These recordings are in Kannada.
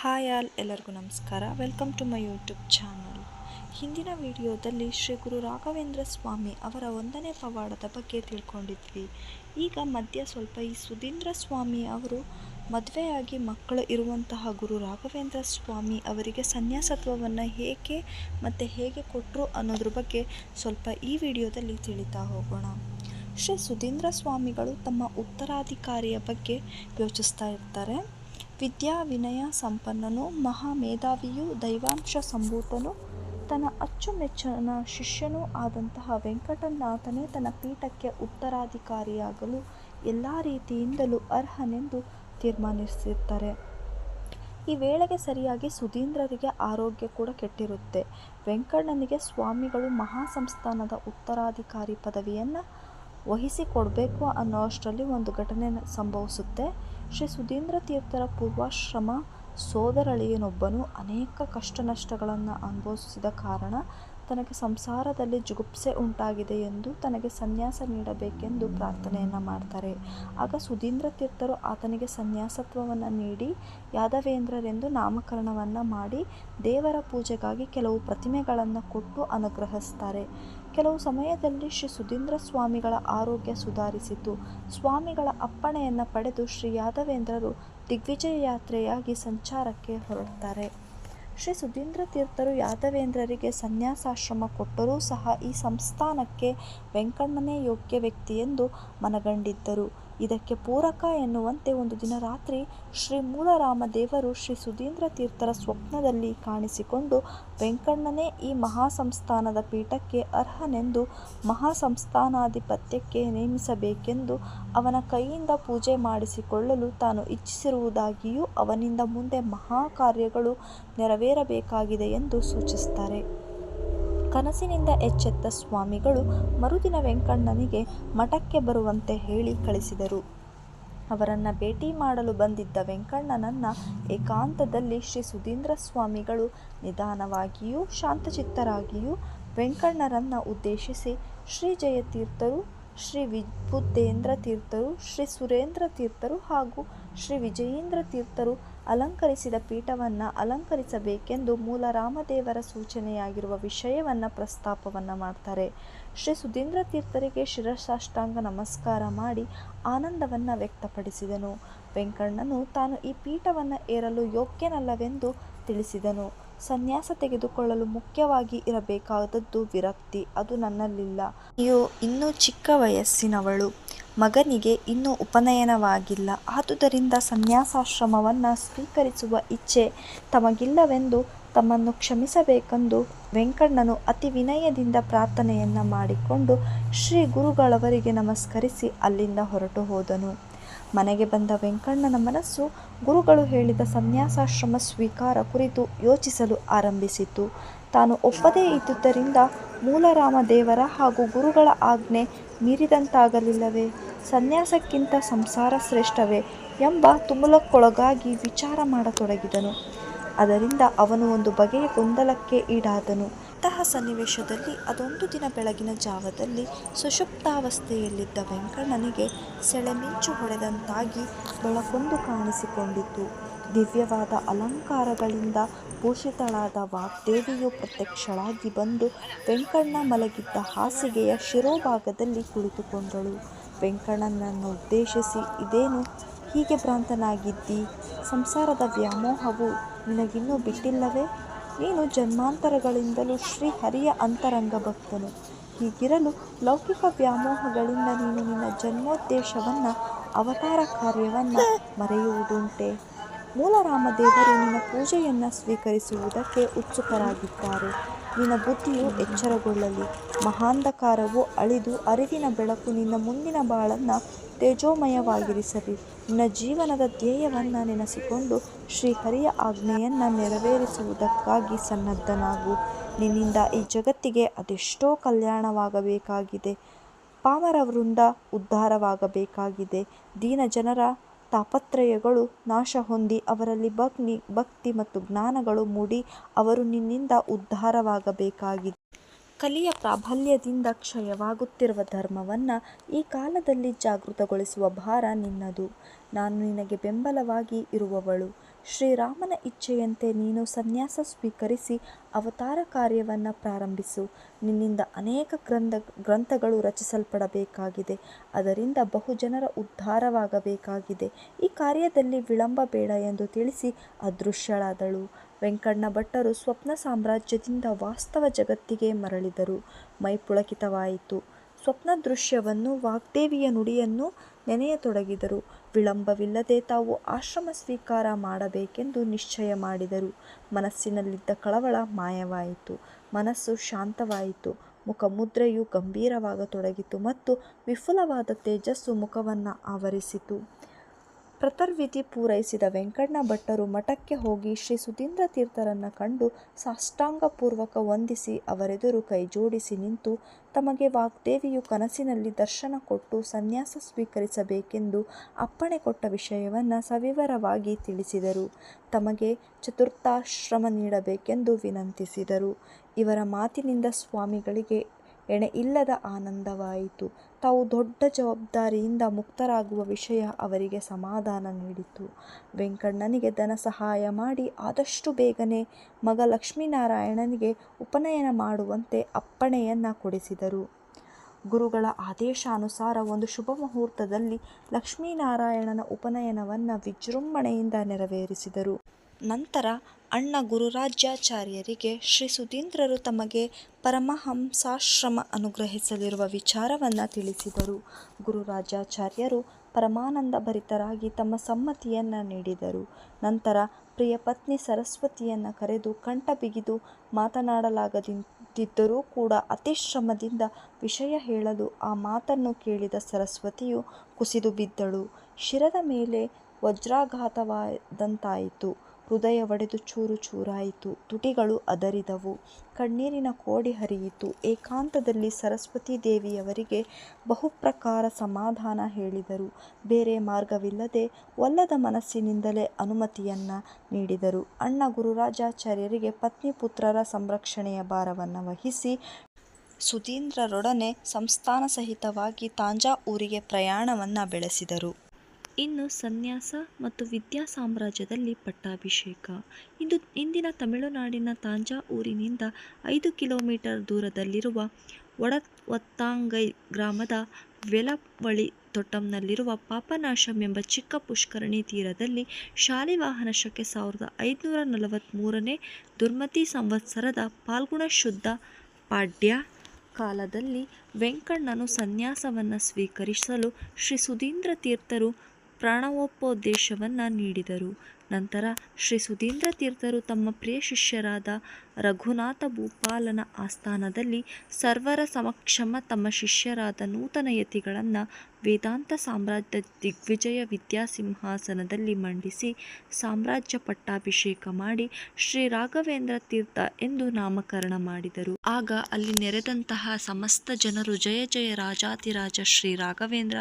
ಹಾಯ್ ಆಲ್, ಎಲ್ಲರಿಗೂ ನಮಸ್ಕಾರ. Welcome to my YouTube channel. ಹಿಂದಿನ ವಿಡಿಯೋದಲ್ಲಿ ಶ್ರೀ ಗುರು ರಾಘವೇಂದ್ರ ಸ್ವಾಮಿ ಅವರ ಒಂದನೇ ಪವಾಡದ ಬಗ್ಗೆ ತಿಳ್ಕೊಂಡಿದ್ವಿ. ಈಗ ಮಧ್ಯ ಸ್ವಲ್ಪ ಈ ಸುಧೀಂದ್ರ ಸ್ವಾಮಿ ಅವರು ಮದುವೆಯಾಗಿ ಮಕ್ಕಳು ಇರುವಂತಹ ಗುರು ರಾಘವೇಂದ್ರ ಸ್ವಾಮಿ ಅವರಿಗೆ ಸನ್ಯಾಸತ್ವವನ್ನು ಹೇಗೆ ಮತ್ತು ಹೇಗೆ ಕೊಟ್ಟರು ಅನ್ನೋದ್ರ ಬಗ್ಗೆ ಸ್ವಲ್ಪ ಈ ವಿಡಿಯೋದಲ್ಲಿ ತಿಳಿತಾ ಹೋಗೋಣ. ಶ್ರೀ ಸುಧೀಂದ್ರ ಸ್ವಾಮಿಗಳು ತಮ್ಮ ಉತ್ತರಾಧಿಕಾರಿಯ ಬಗ್ಗೆ ಯೋಚಿಸ್ತಾ ಇರ್ತಾರೆ. ವಿದ್ಯಾ ವಿನಯ ಸಂಪನ್ನನು, ಮಹಾ ಮೇಧಾವಿಯೂ ದೈವಾಂಶ ಸಂಭೂತನು. ತನ್ನ ಅಚ್ಚುಮೆಚ್ಚನ ಶಿಷ್ಯನೂ ಆದಂತಹ ವೆಂಕಟನಾಥನೇ ತನ್ನ ಪೀಠಕ್ಕೆ ಉತ್ತರಾಧಿಕಾರಿಯಾಗಲು ಎಲ್ಲ ರೀತಿಯಿಂದಲೂ ಅರ್ಹನೆಂದು ತೀರ್ಮಾನಿಸುತ್ತಾರೆ. ಈ ವೇಳೆಗೆ ಸರಿಯಾಗಿ ಸುಧೀಂದ್ರರಿಗೆ ಆರೋಗ್ಯ ಕೂಡ ಕೆಟ್ಟಿರುತ್ತೆ. ವೆಂಕಣ್ಣನಿಗೆ ಸ್ವಾಮಿಗಳು ಮಹಾಸಂಸ್ಥಾನದ ಉತ್ತರಾಧಿಕಾರಿ ಪದವಿಯನ್ನು ವಹಿಸಿಕೊಡಬೇಕು ಅನ್ನೋ ಅಷ್ಟರಲ್ಲಿ ಒಂದು ಘಟನೆ ಸಂಭವಿಸುತ್ತೆ. ಶ್ರೀ ಸುಧೀಂದ್ರ ತೀರ್ಥರ ಪೂರ್ವಾಶ್ರಮ ಸೋದರಳಿಯನೊಬ್ಬನು ಅನೇಕ ಕಷ್ಟ ನಷ್ಟಗಳನ್ನು ಅನುಭವಿಸಿದ ಕಾರಣ ತನಗೆ ಸಂಸಾರದಲ್ಲಿ ಜುಗುಪ್ಸೆ ಉಂಟಾಗಿದೆ ಎಂದು ತನಗೆ ಸನ್ಯಾಸ ನೀಡಬೇಕೆಂದು ಪ್ರಾರ್ಥನೆಯನ್ನು ಮಾಡ್ತಾರೆ. ಆಗ ಸುಧೀಂದ್ರ ತೀರ್ಥರು ಆತನಿಗೆ ಸನ್ಯಾಸತ್ವವನ್ನು ನೀಡಿ, ಯಾದವೇಂದ್ರರೆಂದು ನಾಮಕರಣವನ್ನು ಮಾಡಿ ದೇವರ ಪೂಜೆಗಾಗಿ ಕೆಲವು ಪ್ರತಿಮೆಗಳನ್ನು ಕೊಟ್ಟು ಅನುಗ್ರಹಿಸ್ತಾರೆ. ಕೆಲವು ಸಮಯದಲ್ಲಿ ಶ್ರೀ ಸುಧೀಂದ್ರ ಸ್ವಾಮಿಗಳ ಆರೋಗ್ಯ ಸುಧಾರಿಸಿತು. ಸ್ವಾಮಿಗಳ ಅಪ್ಪಣೆಯನ್ನು ಪಡೆದು ಶ್ರೀ ಯಾದವೇಂದ್ರರು ದಿಗ್ವಿಜಯ ಯಾತ್ರೆಯಾಗಿ ಸಂಚಾರಕ್ಕೆ ಹೊರಡ್ತಾರೆ. ಶ್ರೀ ಸುಧೀಂದ್ರ ತೀರ್ಥರು ಯಾದವೇಂದ್ರರಿಗೆ ಸನ್ಯಾಸಾಶ್ರಮ ಕೊಟ್ಟರೂ ಸಹ ಈ ಸಂಸ್ಥಾನಕ್ಕೆ ವೆಂಕಣ್ಣನೇ ಯೋಗ್ಯ ವ್ಯಕ್ತಿ ಎಂದು ಮನಗಂಡಿದ್ದರು. ಇದಕ್ಕೆ ಪೂರಕ ಎನ್ನುವಂತೆ ಒಂದು ದಿನ ರಾತ್ರಿ ಶ್ರೀ ಮೂಲರಾಮದೇವರು ಶ್ರೀ ಸುಧೀಂದ್ರ ತೀರ್ಥರ ಸ್ವಪ್ನದಲ್ಲಿ ಕಾಣಿಸಿಕೊಂಡು ವೆಂಕಣ್ಣನೇ ಈ ಮಹಾಸಂಸ್ಥಾನದ ಪೀಠಕ್ಕೆ ಅರ್ಹನೆಂದು ಮಹಾಸಂಸ್ಥಾನಾಧಿಪತ್ಯಕ್ಕೆ ನೇಮಿಸಬೇಕೆಂದು ಅವನ ಕೈಯಿಂದ ಪೂಜೆ ಮಾಡಿಸಿಕೊಳ್ಳಲು ತಾನು ಇಚ್ಛಿಸಿರುವುದಾಗಿಯೂ ಅವನಿಂದ ಮುಂದೆ ಮಹಾ ಕಾರ್ಯಗಳು ನೆರವೇರಬೇಕಾಗಿದೆ ಎಂದು ಸೂಚಿಸುತ್ತಾರೆ. ಕನಸಿನಿಂದ ಎಚ್ಚೆತ್ತ ಸ್ವಾಮಿಗಳು ಮರುದಿನ ವೆಂಕಣ್ಣನಿಗೆ ಮಠಕ್ಕೆ ಬರುವಂತೆ ಹೇಳಿ ಕಳಿಸಿದರು. ಅವರನ್ನು ಭೇಟಿ ಮಾಡಲು ಬಂದಿದ್ದ ವೆಂಕಣ್ಣನನ್ನು ಏಕಾಂತದಲ್ಲಿ ಶ್ರೀ ಸುಧೀಂದ್ರ ಸ್ವಾಮಿಗಳು ನಿಧಾನವಾಗಿಯೂ ಶಾಂತಚಿತ್ತರಾಗಿಯೂ ವೆಂಕಣ್ಣರನ್ನು ಉದ್ದೇಶಿಸಿ ಶ್ರೀ ಜಯತೀರ್ಥರು, ಶ್ರೀ ವಿಬುಧೇಂದ್ರ ತೀರ್ಥರು, ಶ್ರೀ ಸುರೇಂದ್ರ ತೀರ್ಥರು ಹಾಗೂ ಶ್ರೀ ವಿಜಯೇಂದ್ರ ತೀರ್ಥರು ಅಲಂಕರಿಸಿದ ಪೀಠವನ್ನು ಅಲಂಕರಿಸಬೇಕೆಂದು ಮೂಲ ರಾಮದೇವರ ಸೂಚನೆಯಾಗಿರುವ ವಿಷಯವನ್ನು ಪ್ರಸ್ತಾಪವನ್ನು ಮಾಡ್ತಾರೆ. ಶ್ರೀ ಸುಧೀಂದ್ರ ತೀರ್ಥರಿಗೆ ಶಿರಸಾಷ್ಟಾಂಗ ನಮಸ್ಕಾರ ಮಾಡಿ ಆನಂದವನ್ನು ವ್ಯಕ್ತಪಡಿಸಿದನು. ವೆಂಕಣ್ಣನು ತಾನು ಈ ಪೀಠವನ್ನು ಏರಲು ಯೋಗ್ಯನಲ್ಲವೆಂದು ತಿಳಿಸಿದನು. ಸನ್ಯಾಸ ತೆಗೆದುಕೊಳ್ಳಲು ಮುಖ್ಯವಾಗಿ ಇರಬೇಕಾದದ್ದು ವಿರಕ್ತಿ. ಅದು ನನ್ನಲ್ಲಿಲ್ಲ. ಅಯ್ಯೋ, ಇನ್ನೂ ಚಿಕ್ಕ ವಯಸ್ಸಿನವಳು. ಮಗನಿಗೆ ಇನ್ನೂ ಉಪನಯನವಾಗಿಲ್ಲ. ಆದುದರಿಂದ ಸನ್ಯಾಸಾಶ್ರಮವನ್ನು ಸ್ವೀಕರಿಸುವ ಇಚ್ಛೆ ತಮಗಿಲ್ಲವೆಂದು ತಮ್ಮನ್ನು ಕ್ಷಮಿಸಬೇಕೆಂದು ವೆಂಕಣ್ಣನು ಅತಿ ವಿನಯದಿಂದ ಪ್ರಾರ್ಥನೆಯನ್ನು ಮಾಡಿಕೊಂಡು ಶ್ರೀ ಗುರುಗಳವರಿಗೆ ನಮಸ್ಕರಿಸಿ ಅಲ್ಲಿಂದ ಹೊರಟು ಹೋದನು. ಮನೆಗೆ ಬಂದ ವೆಂಕಣ್ಣನ ಮನಸ್ಸು ಗುರುಗಳು ಹೇಳಿದ ಸನ್ಯಾಸಾಶ್ರಮ ಸ್ವೀಕಾರ ಕುರಿತು ಯೋಚಿಸಲು ಆರಂಭಿಸಿತು. ತಾನು ಒಪ್ಪದೇ ಇದ್ದುದರಿಂದ ಮೂಲರಾಮದೇವರ ಹಾಗೂ ಗುರುಗಳ ಆಜ್ಞೆ ಮೀರಿದಂತಾಗಲಿಲ್ಲವೇ? ಸನ್ಯಾಸಕ್ಕಿಂತ ಸಂಸಾರ ಶ್ರೇಷ್ಠವೇ ಎಂಬ ತುಮುಲಕ್ಕೊಳಗಾಗಿ ವಿಚಾರ ಮಾಡತೊಡಗಿದನು. ಅದರಿಂದ ಅವನು ಒಂದು ಬಗೆಯ ಗೊಂದಲಕ್ಕೆ ಈಡಾದನು. ಅಂತಹ ಸನ್ನಿವೇಶದಲ್ಲಿ ಅದೊಂದು ದಿನ ಬೆಳಗಿನ ಜಾವದಲ್ಲಿ ಸುಷುಪ್ತಾವಸ್ಥೆಯಲ್ಲಿದ್ದ ವೆಂಕಣ್ಣನಿಗೆ ಸೆಳೆಮಿಂಚು ಹೊಡೆದಂತಾಗಿ ಬೆಳಕೊಂದು ಕಾಣಿಸಿಕೊಂಡಿತು. ದಿವ್ಯವಾದ ಅಲಂಕಾರಗಳಿಂದ ಭೂಷಿತಳಾದ ವಾಗ್ದೇವಿಯು ಪ್ರತ್ಯಕ್ಷಳಾಗಿ ಬಂದು ವೆಂಕಣ್ಣ ಮಲಗಿದ್ದ ಹಾಸಿಗೆಯ ಶಿರೋಭಾಗದಲ್ಲಿ ಕುಳಿತುಕೊಂಡಳು. ವೆಂಕಣ್ಣನನ್ನು ಉದ್ದೇಶಿಸಿ, ಇದೇನು? ಹೀಗೆ ಭ್ರಾಂತನಾಗಿದ್ದಿ? ಸಂಸಾರದ ವ್ಯಾಮೋಹವು ನಿನಗಿನ್ನೂ ಬಿಟ್ಟಿಲ್ಲವೇ? ನೀನು ಜನ್ಮಾಂತರಗಳಿಂದಲೂ ಶ್ರೀ ಹರಿಯ ಅಂತರಂಗ ಭಕ್ತನು. ಹೀಗಿರಲು ಲೌಕಿಕ ವ್ಯಾಮೋಹಗಳಿಂದ ನೀನು ನಿನ್ನ ಜನ್ಮೋದ್ದೇಶವನ್ನು, ಅವತಾರ ಕಾರ್ಯವನ್ನು ಮರೆಯುವುದುಂಟೆ. ಮೂಲರಾಮದೇವರು ನಿನ್ನ ಪೂಜೆಯನ್ನು ಸ್ವೀಕರಿಸುವುದಕ್ಕೆ ಉತ್ಸುಕರಾಗಿದ್ದಾರೆ. ನಿನ್ನ ಬುದ್ಧಿಯು ಎಚ್ಚರಗೊಳ್ಳಲಿ. ಮಹಾಂಧಕಾರವು ಅಳಿದು ಅರಿವಿನ ಬೆಳಕು ನಿನ್ನ ಮುಂದಿನ ಬಾಳನ್ನು ತೇಜೋಮಯವಾಗಿರಿಸಲಿ. ನಿನ್ನ ಜೀವನದ ಧ್ಯೇಯವನ್ನು ನೆನೆಸಿಕೊಂಡು ಶ್ರೀಹರಿಯ ಆಜ್ಞೆಯನ್ನು ನೆರವೇರಿಸುವುದಕ್ಕಾಗಿ ಸನ್ನದ್ಧನಾಗು. ನಿನ್ನಿಂದ ಈ ಜಗತ್ತಿಗೆ ಅದೆಷ್ಟೋ ಕಲ್ಯಾಣವಾಗಬೇಕಾಗಿದೆ. ಪಾಮರ ವೃಂದ ಉದ್ಧಾರವಾಗಬೇಕಾಗಿದೆ. ದೀನ ಜನರ ತಾಪತ್ರಯಗಳು ನಾಶ ಹೊಂದಿ ಅವರಲ್ಲಿ ಭಕ್ತಿ ಭಕ್ತಿ ಮತ್ತು ಜ್ಞಾನಗಳು ಮೂಡಿ ಅವರು ನಿನ್ನಿಂದ ಉದ್ಧಾರವಾಗಬೇಕಾಗಿದೆ. ಕಲಿಯ ಪ್ರಾಬಲ್ಯದಿಂದ ಕ್ಷಯವಾಗುತ್ತಿರುವ ಧರ್ಮವನ್ನು ಈ ಕಾಲದಲ್ಲಿ ಜಾಗೃತಗೊಳಿಸುವ ಭಾರ ನಿನ್ನದು. ನಾನು ನಿನಗೆ ಬೆಂಬಲವಾಗಿ ಇರುವವಳು. ಶ್ರೀರಾಮನ ಇಚ್ಛೆಯಂತೆ ನೀನು ಸನ್ಯಾಸ ಸ್ವೀಕರಿಸಿ ಅವತಾರ ಕಾರ್ಯವನ್ನು ಪ್ರಾರಂಭಿಸು. ನಿನ್ನಿಂದ ಅನೇಕ ಗ್ರಂಥ, ಗ್ರಂಥಗಳು ರಚಿಸಲ್ಪಡಬೇಕಾಗಿದೆ. ಅದರಿಂದ ಬಹುಜನರ ಉದ್ಧಾರವಾಗಬೇಕಾಗಿದೆ. ಈ ಕಾರ್ಯದಲ್ಲಿ ವಿಳಂಬ ಬೇಡ ಎಂದು ತಿಳಿಸಿ ಅದೃಶ್ಯಳಾದಳು. ವೆಂಕಣ್ಣ ಭಟ್ಟರು ಸ್ವಪ್ನ ಸಾಮ್ರಾಜ್ಯದಿಂದ ವಾಸ್ತವ ಜಗತ್ತಿಗೆ ಮರಳಿದರು. ಮೈ ಪುಳಕಿತವಾಯಿತು. ಸ್ವಪ್ನ ದೃಶ್ಯವನ್ನು ವಾಗ್ದೇವಿಯ ನುಡಿಯನ್ನು ನೆನೆಯತೊಡಗಿದರು. ವಿಳಂಬವಿಲ್ಲದೆ ತಾವು ಆಶ್ರಮ ಸ್ವೀಕಾರ ಮಾಡಬೇಕೆಂದು ನಿಶ್ಚಯ ಮಾಡಿದರು. ಮನಸ್ಸಿನಲ್ಲಿದ್ದ ಕಳವಳ ಮಾಯವಾಯಿತು. ಮನಸ್ಸು ಶಾಂತವಾಯಿತು. ಮುಖಮುದ್ರೆಯು ಗಂಭೀರವಾಗತೊಡಗಿತು ಮತ್ತು ವಿಫುಲವಾದ ತೇಜಸ್ಸು ಮುಖವನ್ನು ಆವರಿಸಿತು. ಪ್ರತರ್ವಿಧಿ ಪೂರೈಸಿದ ವೆಂಕಣ್ಣ ಭಟ್ಟರು ಮಠಕ್ಕೆ ಹೋಗಿ ಶ್ರೀ ಸುಧೀಂದ್ರ ತೀರ್ಥರನ್ನು ಕಂಡು ಸಾಷ್ಟಾಂಗಪೂರ್ವಕ ವಂದಿಸಿ ಅವರೆದುರು ಕೈಜೋಡಿಸಿ ನಿಂತು ತಮಗೆ ವಾಗ್ದೇವಿಯು ಕನಸಿನಲ್ಲಿ ದರ್ಶನ ಕೊಟ್ಟು ಸನ್ಯಾಸ ಸ್ವೀಕರಿಸಬೇಕೆಂದು ಅಪ್ಪಣೆ ಕೊಟ್ಟ ವಿಷಯವನ್ನು ಸವಿವರವಾಗಿ ತಿಳಿಸಿದರು. ತಮಗೆ ಚತುರ್ಥಾಶ್ರಮ ನೀಡಬೇಕೆಂದು ವಿನಂತಿಸಿದರು. ಇವರ ಮಾತಿನಿಂದ ಸ್ವಾಮಿಗಳಿಗೆ ಎಣೆಯಿಲ್ಲದ ಆನಂದವಾಯಿತು. ತಾವು ದೊಡ್ಡ ಜವಾಬ್ದಾರಿಯಿಂದ ಮುಕ್ತರಾಗುವ ವಿಷಯ ಅವರಿಗೆ ಸಮಾಧಾನ ನೀಡಿತು. ವೆಂಕಣ್ಣನಿಗೆ ಧನ ಸಹಾಯ ಮಾಡಿ ಆದಷ್ಟು ಬೇಗನೆ ಮಗ ಲಕ್ಷ್ಮೀನಾರಾಯಣನಿಗೆ ಉಪನಯನ ಮಾಡುವಂತೆ ಅಪ್ಪಣೆಯನ್ನು ಕೊಡಿಸಿದರು. ಗುರುಗಳ ಆದೇಶಾನುಸಾರ ಒಂದು ಶುಭ ಮುಹೂರ್ತದಲ್ಲಿ ಲಕ್ಷ್ಮೀನಾರಾಯಣನ ಉಪನಯನವನ್ನು ವಿಜೃಂಭಣೆಯಿಂದ ನೆರವೇರಿಸಿದರು. ನಂತರ ಅಣ್ಣ ಗುರುರಾಜ್ಯಾಚಾರ್ಯರಿಗೆ ಶ್ರೀ ಸುಧೀಂದ್ರರು ತಮಗೆ ಪರಮಹಂಸಾಶ್ರಮ ಅನುಗ್ರಹಿಸಲಿರುವ ವಿಚಾರವನ್ನು ತಿಳಿಸಿದರು. ಗುರುರಾಜಾಚಾರ್ಯರು ಪರಮಾನಂದ ಭರಿತರಾಗಿ ತಮ್ಮ ಸಮ್ಮತಿಯನ್ನು ನೀಡಿದರು. ನಂತರ ಪ್ರಿಯ ಪತ್ನಿ ಸರಸ್ವತಿಯನ್ನು ಕರೆದು ಕಂಠ ಬಿಗಿದು ಮಾತನಾಡಲಾಗದಿದ್ದರೂ ಕೂಡ ಅತಿಶ್ರಮದಿಂದ ವಿಷಯ ಹೇಳಲು ಆ ಮಾತನ್ನು ಕೇಳಿದ ಸರಸ್ವತಿಯು ಕುಸಿದು ಬಿದ್ದಳು. ಶಿರದ ಮೇಲೆ ವಜ್ರಾಘಾತವಾದಂತಾಯಿತು. ಹೃದಯ ಒಡೆದು ಚೂರು ಚೂರಾಯಿತು. ತುಟಿಗಳು ಅದರಿದವು. ಕಣ್ಣೀರಿನ ಕೋಡಿ ಹರಿಯಿತು. ಏಕಾಂತದಲ್ಲಿ ಸರಸ್ವತಿ ದೇವಿಯವರಿಗೆ ಬಹುಪ್ರಕಾರ ಸಮಾಧಾನ ಹೇಳಿದರು. ಬೇರೆ ಮಾರ್ಗವಿಲ್ಲದೆ ಒಲ್ಲದ ಮನಸ್ಸಿನಿಂದಲೇ ಅನುಮತಿಯನ್ನು ನೀಡಿದರು. ಅಣ್ಣ ಗುರುರಾಜಾಚಾರ್ಯರಿಗೆ ಪತ್ನಿ ಪುತ್ರರ ಸಂರಕ್ಷಣೆಯ ಭಾರವನ್ನು ವಹಿಸಿ ಸುಧೀಂದ್ರರೊಡನೆ ಸಂಸ್ಥಾನ ಸಹಿತವಾಗಿ ತಾಂಜಾವೂರಿಗೆ ಪ್ರಯಾಣವನ್ನು ಬೆಳೆಸಿದರು. ಇನ್ನು ಸನ್ಯಾಸ ಮತ್ತು ವಿದ್ಯಾ ಸಾಮ್ರಾಜ್ಯದಲ್ಲಿ ಪಟ್ಟಾಭಿಷೇಕ. ಇಂದು, ಇಂದಿನ ತಮಿಳುನಾಡಿನ ತಾಂಜಾವೂರಿನಿಂದ ಐದು ಕಿಲೋಮೀಟರ್ ದೂರದಲ್ಲಿರುವ ಒಡವತ್ತಾಂಗೈ ಗ್ರಾಮದ ವೆಲವಳಿ ತೊಟ್ಟಂನಲ್ಲಿರುವ ಪಾಪನಾಶಂ ಎಂಬ ಚಿಕ್ಕ ಪುಷ್ಕರಣಿ ತೀರದಲ್ಲಿ ಶಾಲಿವಾಹನ ಶಕೆ ಸಾವಿರದ ಐದುನೂರ ನಲವತ್ತ್ಮೂರನೇ ದುರ್ಮತಿ ಸಂವತ್ಸರದ ಪಾಲ್ಗುಣ ಶುದ್ಧ ಪಾಡ್ಯ ಕಾಲದಲ್ಲಿ ವೆಂಕಣ್ಣನು ಸನ್ಯಾಸವನ್ನು ಸ್ವೀಕರಿಸಲು ಶ್ರೀ ಸುಧೀಂದ್ರ ತೀರ್ಥರು ಪ್ರಾಣವೋಪದೇಶವನ್ನು ನೀಡಿದರು. ನಂತರ ಶ್ರೀ ಸುಧೀಂದ್ರ ತೀರ್ಥರು ತಮ್ಮ ಪ್ರಿಯ ಶಿಷ್ಯರಾದ ರಘುನಾಥ ಭೂಪಾಲನ ಆಸ್ಥಾನದಲ್ಲಿ ಸರ್ವರ ಸಮಕ್ಷಮ ತಮ್ಮ ಶಿಷ್ಯರಾದ ನೂತನ ಯತಿಗಳನ್ನು ವೇದಾಂತ ಸಾಮ್ರಾಜ್ಯ ದಿಗ್ವಿಜಯ ವಿದ್ಯಾಸಿಂಹಾಸನದಲ್ಲಿ ಮಂಡಿಸಿ ಸಾಮ್ರಾಜ್ಯ ಪಟ್ಟಾಭಿಷೇಕ ಮಾಡಿ ಶ್ರೀ ರಾಘವೇಂದ್ರ ತೀರ್ಥ ಎಂದು ನಾಮಕರಣ ಮಾಡಿದರು. ಆಗ ಅಲ್ಲಿ ನೆರೆದಂತಹ ಸಮಸ್ತ ಜನರು ಜಯ ಜಯ ರಾಜಾತಿರಾಜ ಶ್ರೀ ರಾಘವೇಂದ್ರ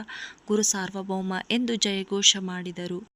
ಗುರು ಸಾರ್ವಭೌಮ ಎಂದು ಜಯಘೋಷ ಮಾಡಿದರು.